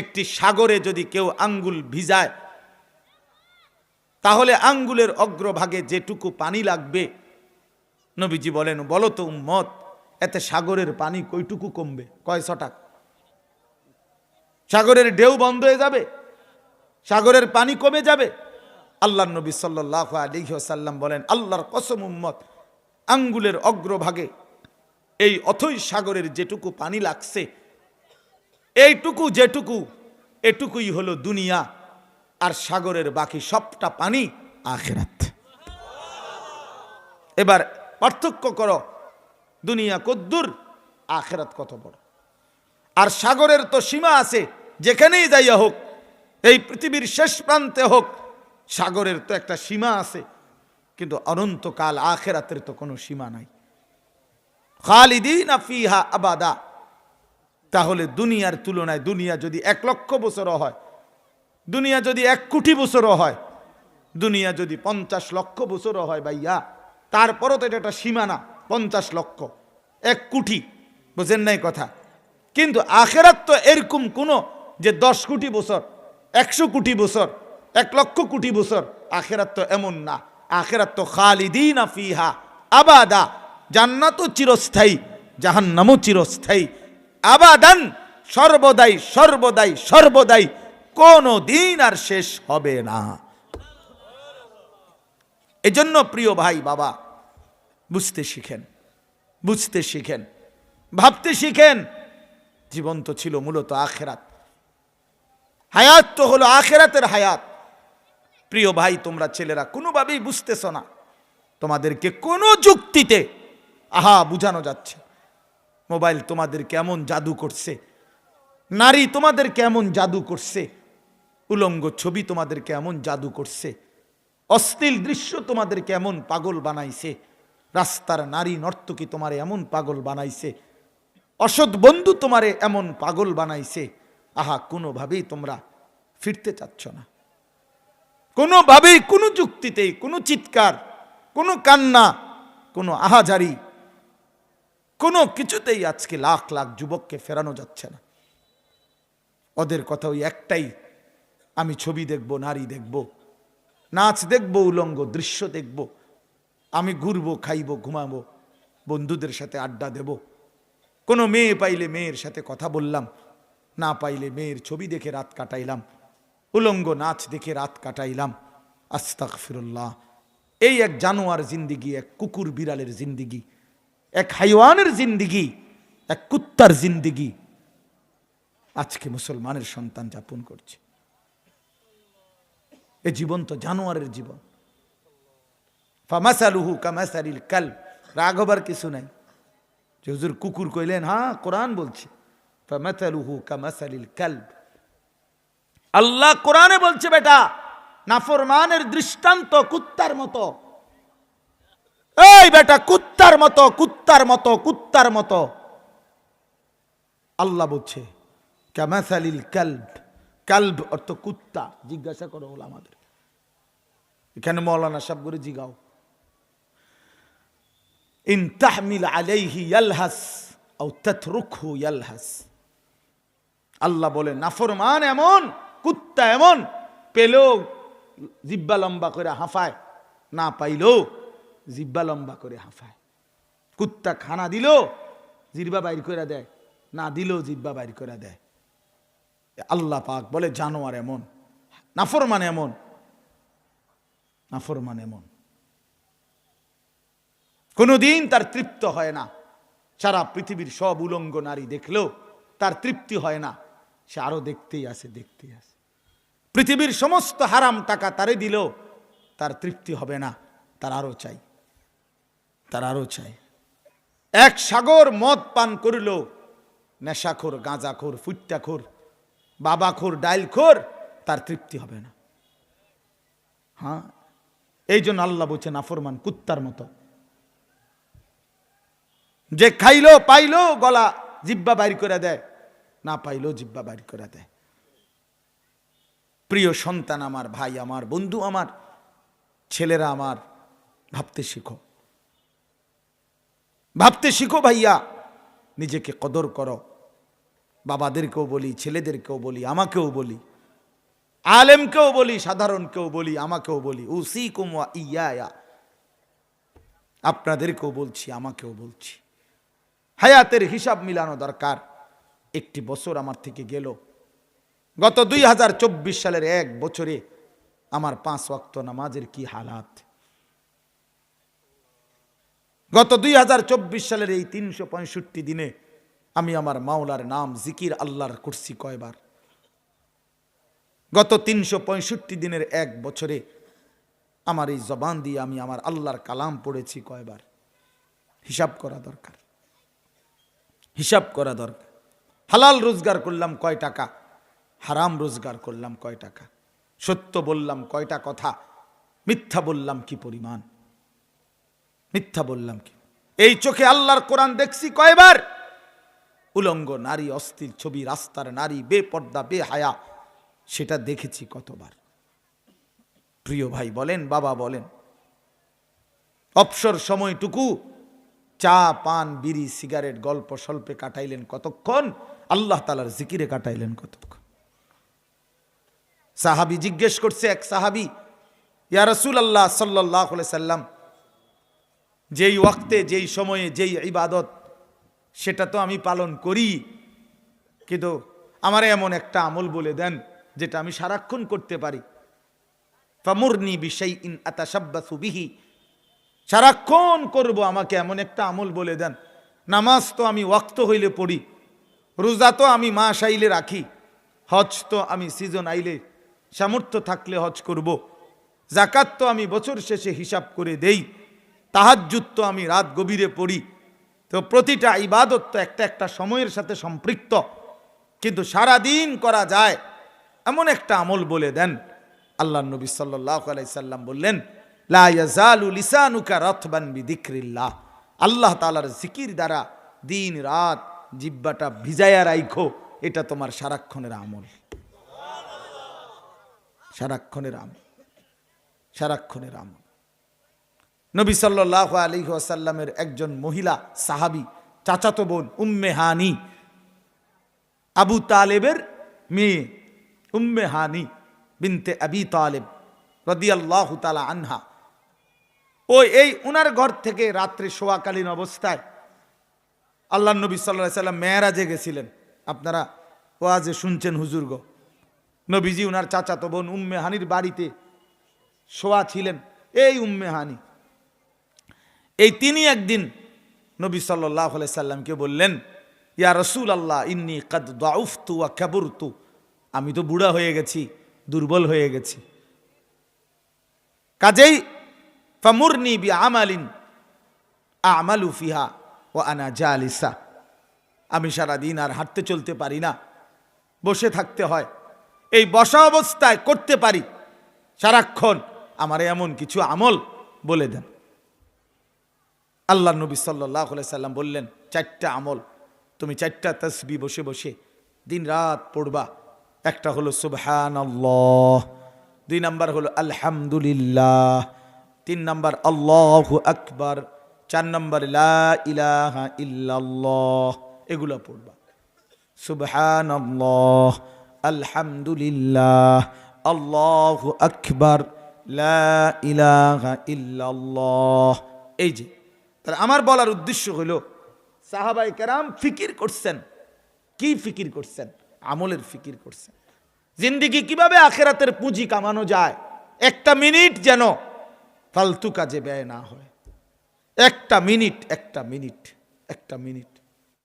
একটি সাগরে যদি কেউ আঙ্গুল ভিজায়, তাহলে আঙ্গুলের অগ্রভাগে যেটুকু পানি লাগবে, নবীজি বলেন, বলো তো উম্মত, এতে সাগরের পানি কইটুকু কমবে? কয়শো টাকা সাগরের ঢেউ বন্ধ হয়ে যাবে, সাগরের পানি কমে যাবে। আল্লাহ নবী সাল্লাহ আলিহাসাল্লাম বলেন, আল্লাহর কসম উম্মত, আঙ্গুলের অগ্রভাগে এই অথই সাগরের যেটুকু পানি লাগছে এইটুকু যেটুকু, এটুকুই হলো দুনিয়া আর সাগরের বাকি সবটা পানি আখেরাত। এবার পার্থক্য করো, দুনিয়া কদ্দুর আখেরাত কত বড়। আর সাগরের তো সীমা আছে, যেখানেই যাইয়া হোক, এই পৃথিবীর শেষ প্রান্তে হোক, সাগরের তো একটা সীমা আছে, কিন্তু অনন্তকাল আখেরাতের তো কোনো সীমা নাই। খালিদিন ফিহা আবাদা। তাহলে দুনিয়ার তুলনায় দুনিয়া যদি এক লক্ষ বছরও হয়, দুনিয়া যদি এক কোটি বছরও হয়, দুনিয়া যদি পঞ্চাশ লক্ষ বছরও হয় ভাইয়া, তারপরও তো এটা একটা সীমানা, পঞ্চাশ লক্ষ, এক কোটি, বুঝেন নাই কথা। কিন্তু আখেরাত তো এরকম কোনো যে দশ কোটি বছর, একশো কোটি বছর, এক লক্ষ কোটি বছর, আখেরাত তো এমন না। আখেরাত তো খালিদিন ফিহা, আবাদা, জান্নাতও চিরস্থায়ী, জাহান্নামও চিরস্থায়ী। আবাদান, সর্বদাই সর্বদাই সর্বদাই, কোনো দিন আর শেষ হবে না। এজন্য প্রিয় ভাই, বাবা, বুঝতে শিখেন বুঝতে শিখেন, ভাবতে শিখেন, জীবন তো ছিল মূলত আখেরাত। হায়াত তো হলো আখেরাতের হায়াত। প্রিয় ভাই, তোমরা ছেলেরা, কোনোভাবেই বুঝতেছ না, তোমাদেরকে কোনো যুক্তিতে আহা, বুঝানো যাচ্ছে মোবাইল তোমাদের কেমন জাদু করছে? নারী তোমাদের কেমন জাদু করছে? উলঙ্গ ছবি তোমাদের কেমন জাদু করছে? অশ্লীল দৃশ্য তোমাদের কেমন পাগল বানাইছে? রাস্তার নারী নর্তকী তোমার এমন পাগল বানাইছে? অসৎ বন্ধু তোমারে এমন পাগল বানাইছে? আহা, কোনোভাবেই তোমরা ফিরতে চাচ্ছ না। কোনোভাবেই কোনো যুক্তিতেই কোনো চিৎকার, কোনো কান্না, কোনো আহাজারি কোনো কিছুতেই আজকে লাখ লাখ যুবককে ফেরানো যাচ্ছে না। ওদের কথা ওই একটাই, আমি ছবি দেখব, নারী দেখব, নাচ দেখব, উলঙ্গ দৃশ্য দেখব, আমি ঘুরবো, খাইবো, ঘুমাবো, বন্ধুদের সাথে আড্ডা দেব। কোনো মেয়ে পাইলে মেয়ের সাথে কথা বললাম, না পাইলে মেয়ের ছবি দেখে রাত কাটাইলাম, উলঙ্গ নাচ দেখে রাত কাটাইলাম। আস্তাক ফিরুল্লাহ এই এক জানোয়ার জিন্দিগি, এক কুকুর বিড়ালের জিন্দিগি এক হাইওয়ানের জিন্দিগি, এক কুত্তার জিন্দিগি। আজকে মুসলমানের সন্তান যাপন করছে। এ জীবন তো জানোয়ারের জীবন। ফামাসালুহু কামাসারিল কাল রাগ হবার কিছু নাই। যে হুজুর কুকুর কইলেন হ্যাঁ কোরআন বলছে। ফামাসালুহু কামাসালিল কালব। আল্লাহ কোরআনে বলছে, বেটা, নাফরমানের দৃষ্টান্ত কুত্তার মতো। এই বেটা, কুত্তার মতো কুত্তার মতো কুত্তার মতো। আল্লাহ বলছে, কামাসালিল কালব। কালব অর্থ কুত্তা। জিজ্ঞাসা করো হলো আমাদের এখানে মৌলানা সাহেব করে জিগাও। ইন তাহমিল আলাইহি ইয়ালহাস আও তাতরুকহু ইয়ালহাস। আল্লাহ বলে, নাফরমান এমন, কুত্তা এমন, পেলেও জিব্বা লম্বা করে হাঁফায় না পাইলেও জিব্বা লম্বা করে হাঁফায়। কুত্তা খানা দিল, জিব্বা বাইর করে দেয়। না দিলেও জিব্বা বাইর করে দেয়। আল্লাহ পাক বলে, জানোয়ার এমন, নাফরমান এমন নাফরমান এমন। কোনোদিন তার তৃপ্ত হয় না। সারা পৃথিবীর সব উলঙ্গ নারী দেখলেও তার তৃপ্তি হয় না। সে আরও দেখতেই আসে দেখতেই আসে পৃথিবীর সমস্ত হারাম টাকা তারে দিল, তার তৃপ্তি হবে না, তার আরও চাই। তার আরও চাই। এক সাগর মদ পান করিল, নেশাখোর, গাঁজাখোর, ফুট্টাখোর, বাবাখোর, ডাইলখোর, তার তৃপ্তি হবে না। হ্যাঁ এই জন্য আল্লাহ বলছে নাফরমান, কুত্তার মতো। যে খাইলো, পাইলো, গলা জিব্বা বাইর করে দেয়, না পাইলো, জিব্বা বাইর করে দেয়। প্রিয় সন্তান আমার, ভাই আমার, বন্ধু আমার, ছেলেরা আমার, ভাবতে শিখো। ভাবতে শিখো ভাইয়া। নিজেকে কদর করো। বাবাদেরকেও বলি, ছেলেদেরকেও বলি, আমাকেও বলি, আলেমকেও বলি, সাধারণকেও বলি, আমাকেও বলি উসি কুমা ইয়া আপনাদেরকেও বলছি, আমাকেও বলছি। হায়াতের হিসাব মিলানো দরকার। একটি বছর আমার থেকে গেল। গত দুই হাজার চব্বিশ সালের এক বছরে আমার পাঁচ ওয়াক্ত নামাজের কি হালাত? গত দুই হাজার চব্বিশ সালের এই তিনশো পঁয়ষট্টি দিনে আমি আমার মাওলার নাম জিকির আল্লাহর করছি কয়বার? গত তিনশো পঁয়ষট্টি দিনের এক বছরে আমার এই জবান দিয়ে আমি আমার আল্লাহর কালাম পড়েছি কয়বার? হিসাব করা দরকার। হিসাব করা দরকার। হালাল রোজগার করলাম কয় টাকা? হারাম রোজগার করলাম কয় টাকা? সত্য বললাম কয়টা কথা? মিথ্যা বললাম কি পরিমাণ? মিথ্যা বললাম কি? এই চোখে আল্লাহর কোরআন দেখছি কয়বার? উলঙ্গ নারী, অস্থির ছবি, রাস্তার নারী, বেপর্দা, বেহায়া, সেটা দেখেছি কতবার? প্রিয় ভাই বলেন, বাবা বলেন। অবসর সময়টুকু চা, পান, বিড়ি, সিগারেট, গল্প, স্বল্পে কাটাইলেন কতক্ষণ? আল্লাহ তালার জিকিরে কাটাইলেন কতক্ষণ? সাহাবি জিজ্ঞেস করছে এক সাহাবি, ইয়া রসুল আল্লাহ সাল্লাহ সাল্লাম যেই ওয়াক্তে, যেই সময়ে, যেই ইবাদত, সেটা তো আমি পালন করি। কিন্তু আমার এমন একটা আমল বলে দেন, যেটা আমি সারাক্ষণ করতে পারি। ফামুরনি বিষয় ইন আতাসাব্বাসু বিহি। সারাক্ষণ করব আমাকে এমন একটা আমল বলে দেন। নামাজ তো আমি ওয়াক্ত হইলে পড়ি, রোজা তো আমি মাস আইলে রাখি, হজ তো আমি সিজন আইলে, সামর্থ্য থাকলে হজ করব। জাকাত তো আমি বছর শেষে হিসাব করে দেই। তাহাজ্জুদ তো আমি রাত গভীরে পড়ি। তো প্রতিটা ইবাদত তো একটা একটা সময়ের সাথে সম্পৃক্ত। কিন্তু সারা দিন করা যায়, এমন একটা আমল বলে দেন আল্লাহ নবী সাল্লাহ আলাইসাল্লাম বললেন লিসানুকা রথবান বিদিক্রিল্লাহ। আল্লাহ তালার জিকির দ্বারা দিন রাত জিব্বাটা ভিজাইয়া রাইখো, এটা তোমার সারাক্ষণের আমল। সারাক্ষণের আমল। সারাক্ষণের আমল। নবী সাল্লাহ আলী আসাল্লামের একজন মহিলা সাহাবি, চাচাতো বোন উম্মে হানি, আবু তালেবের মেয়ে উম্মে হানি বিনতে আবি তালেব রদিয়াল্লাহ তালা আনহা। ও এই উনার ঘর থেকে রাত্রে শোয়াকালীন অবস্থায় আল্লাহ নবী সাল্লাহ সাল্লাম মেয়েরাজে গেছিলেন। আপনারা ওয়াজে শুনছেন হুজুর্গ নবীজি উনার চাচাতো বোন উম্মে হানির বাড়িতে শোয়া ছিলেন। এই উম্মে হানি এই তিনি একদিন নবী সাল্লাহ সাল্লামকে বললেন, ইয়া রসুল আল্লাহ ইন্নি কদ দাউফতু আ কাবুরতু। আমি তো বুড়া হয়ে গেছি, দুর্বল হয়ে গেছি। কাজেই ফামুরনি বি আমালিন আমালু ফিহা ও আনা জালিসা। আমি সারাদিন আর হাঁটতে চলতে পারি না, বসে থাকতে হয়। এই বসা অবস্থায় করতে পারি। সারাক্ষণ আমার এমন কিছু আমল বলে দেন। আল্লাহ নবী সাল্লাহ সাল্লাম বললেন, চারটা আমল, তুমি চারটা তসবি বসে বসে দিন রাত পড়বা। একটা হলো সুবহান আল্লাহ দুই নাম্বার হলো আলহামদুলিল্লাহ, তিন নাম্বার আল্লাহ আকবার, চার নাম্বার এগুলো পড়বা। সুবহান আল্লাহ আলহামদুলিল্লাহ, আল্লাহ আকবার ইলাহা ইল্লাল্লাহ, এই যে তাহলে আমার বলার উদ্দেশ্য হইল সাহাবাই কেরাম ফিকির করছেন। কি ফিকির করছেন? আমলের ফিকির করছেন। জিন্দিগি কীভাবে আখেরাতের পুঁজি কামানো যায়? একটা মিনিট যেন ফালতু কাজে ব্যয় না হয়। একটা মিনিট একটা মিনিট একটা মিনিট।